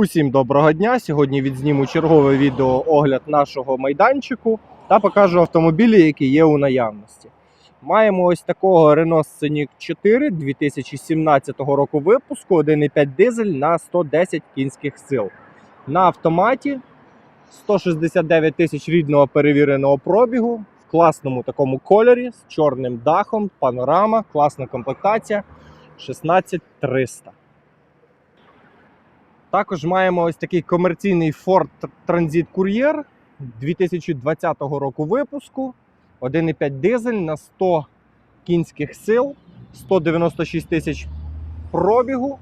Усім доброго дня! Сьогодні відзніму чергове відео огляд нашого майданчику та покажу автомобілі, які є у наявності. Маємо ось такого Renault Scenic 4 2017 року випуску, 1,5 дизель на 110 кінських сил. На автоматі 169 тисяч рідного перевіреного пробігу в класному такому кольорі з чорним дахом, панорама, класна комплектація 16300. Також маємо ось такий комерційний Ford Transit Courier 2020 року випуску. 1,5 дизель на 100 кінських сил, 196 тисяч пробігу.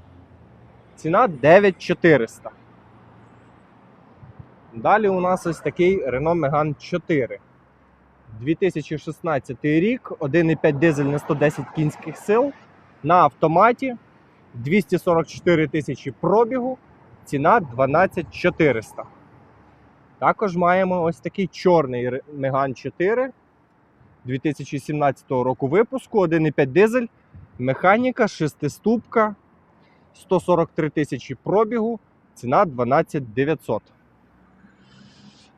Ціна 9400. Далі у нас ось такий Renault Megane 4. 2016 рік, 1,5 дизель на 110 кінських сил. На автоматі 244 тисячі пробігу. Ціна 12400. Також маємо ось такий чорний Megane 4 2017 року випуску, 1,5 дизель, механіка, шестиступка, 143 тисячі пробігу, ціна 12900.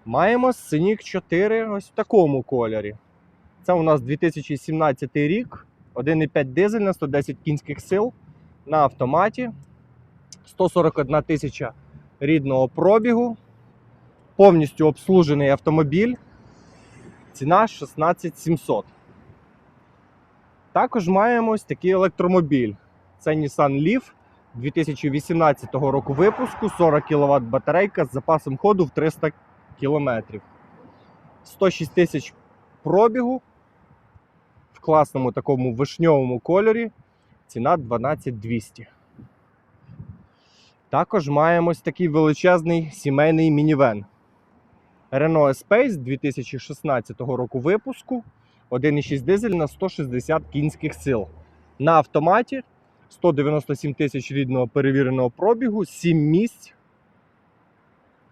Маємо Scenic 4 ось в такому кольорі. Це у нас 2017 рік, 1,5 дизель на 110 кінських сил на автоматі. 141 тисяча рідного пробігу, повністю обслужений автомобіль. Ціна 16700. Також маємо ось такий електромобіль. Це Nissan Leaf 2018 року випуску, 40 кВт батарейка з запасом ходу в 300 км. 106 тисяч пробігу в класному такому вишньовому кольорі. Ціна 12200. Також маємо ось такий величезний сімейний мінівен. Renault Space 2016 року випуску. 1,6 дизель на 160 кінських сил. На автоматі 197 тисяч рідного перевіреного пробігу, 7 місць.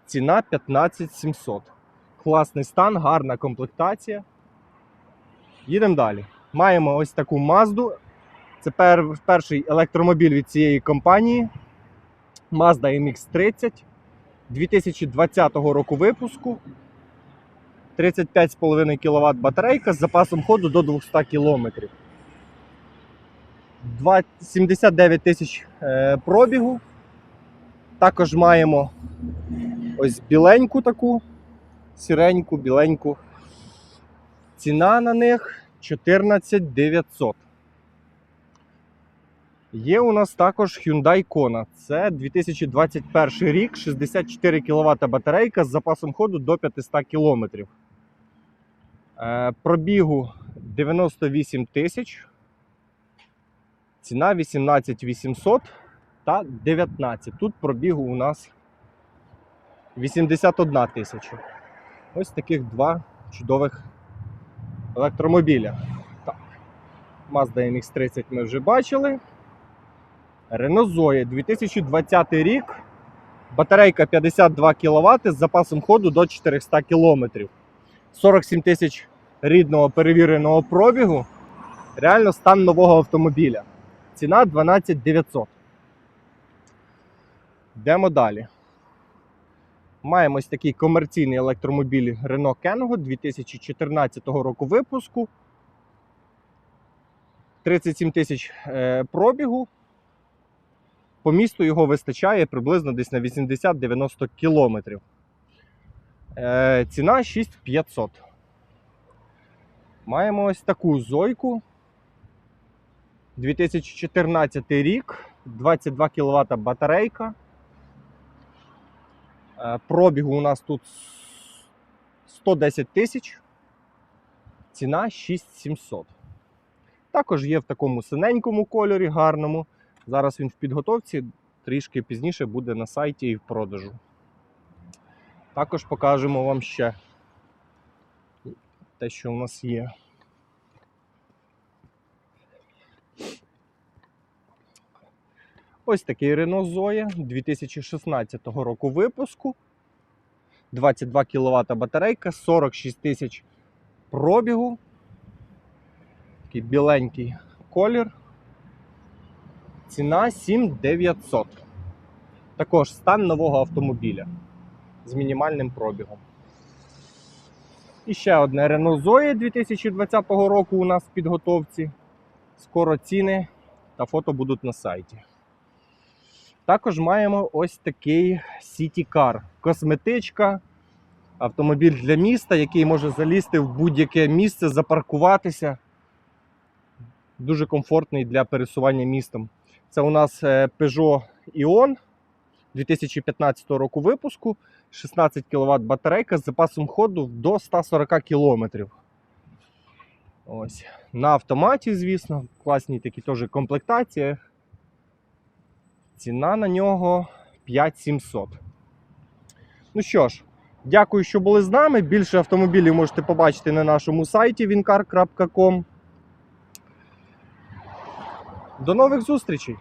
Ціна 15 700. Класний стан, гарна комплектація. Їдемо далі. Маємо ось таку Mazda. Це перший електромобіль від цієї компанії. Mazda MX-30 2020 року випуску. 35,5 кВт батарейка з запасом ходу до 200 км. 79 тисяч е, пробігу. Також маємо ось біленьку таку, сіреньку, біленьку. Ціна на них 14 900. Є у нас також Hyundai Kona. Це 2021 рік, 64 кВт батарейка з запасом ходу до 500 км. Е, пробігу 98 тисяч. Ціна 18 800 та 19. Тут пробігу у нас 81 тисяча. Ось таких два чудових електромобіля. Так. Mazda MX-30 ми вже бачили. Renault Zoe 2020 рік. Батарейка 52 кВт з запасом ходу до 400 км. 47 тисяч рідного перевіреного пробігу. Реально стан нового автомобіля. Ціна 12 900. Йдемо далі. Маємо ось такий комерційний електромобіль Renault Kangoo 2014 року випуску. 37 тисяч е, пробігу. По місту його вистачає приблизно десь на 80-90 кілометрів. Е, ціна 6500. Маємо ось таку зойку. 2014 рік, 22 кВт батарейка. Е, Пробігу у нас тут 110 тисяч. Ціна 6700. Також є в такому синенькому кольорі, гарному. Зараз він в підготовці, трішки пізніше буде на сайті і в продажу. Також покажемо вам ще те, що у нас є. Ось такий Renault Zoe 2016 року випуску. 22 кВт батарейка, 46 тисяч пробігу. Такий біленький колір. Ціна 7900. Також стан нового автомобіля з мінімальним пробігом. І ще одне Renault Zoe 2020 року у нас в підготовці. Скоро ціни та фото будуть на сайті. Також маємо ось такий City Car. Косметичка, автомобіль для міста, який може залізти в будь-яке місце, запаркуватися. Дуже комфортний для пересування містом. Це у нас е, Peugeot Ion 2015 року випуску. 16 кВт батарейка з запасом ходу до 140 км. Ось. На автоматі, звісно, класні такі теж комплектації. Ціна на нього 5700. Ну що ж, дякую, що були з нами. Більше автомобілів можете побачити на нашому сайті wincar.com. До нових зустрічей!